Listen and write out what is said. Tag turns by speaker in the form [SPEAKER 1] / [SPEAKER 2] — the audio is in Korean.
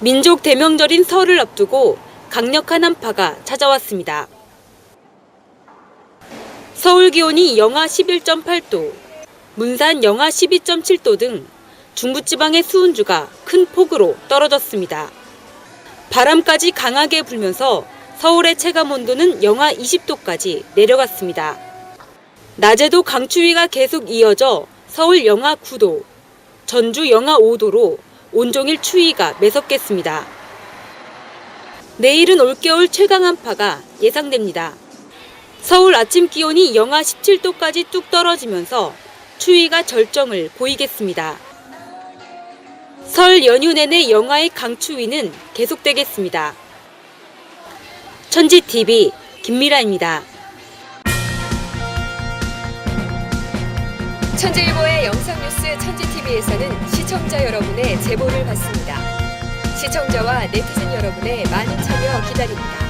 [SPEAKER 1] 민족 대명절인 설을 앞두고 강력한 한파가 찾아왔습니다. 서울 기온이 영하 11.8도, 문산 영하 12.7도 등 중부지방의 수은주가 큰 폭으로 떨어졌습니다. 바람까지 강하게 불면서 서울의 체감 온도는 영하 20도까지 내려갔습니다. 낮에도 강추위가 계속 이어져 서울 영하 9도, 전주 영하 5도로 온종일 추위가 매섭겠습니다. 내일은 올겨울 최강 한파가 예상됩니다. 서울 아침 기온이 영하 17도까지 뚝 떨어지면서 추위가 절정을 보이겠습니다. 설 연휴 내내 영하의 강추위는 계속되겠습니다. 천지TV 김미라입니다.
[SPEAKER 2] 천재일보의 영상뉴스 천지TV에서는 시청자 여러분의 제보를 받습니다. 시청자와 네티즌 여러분의 많은 참여 기다립니다.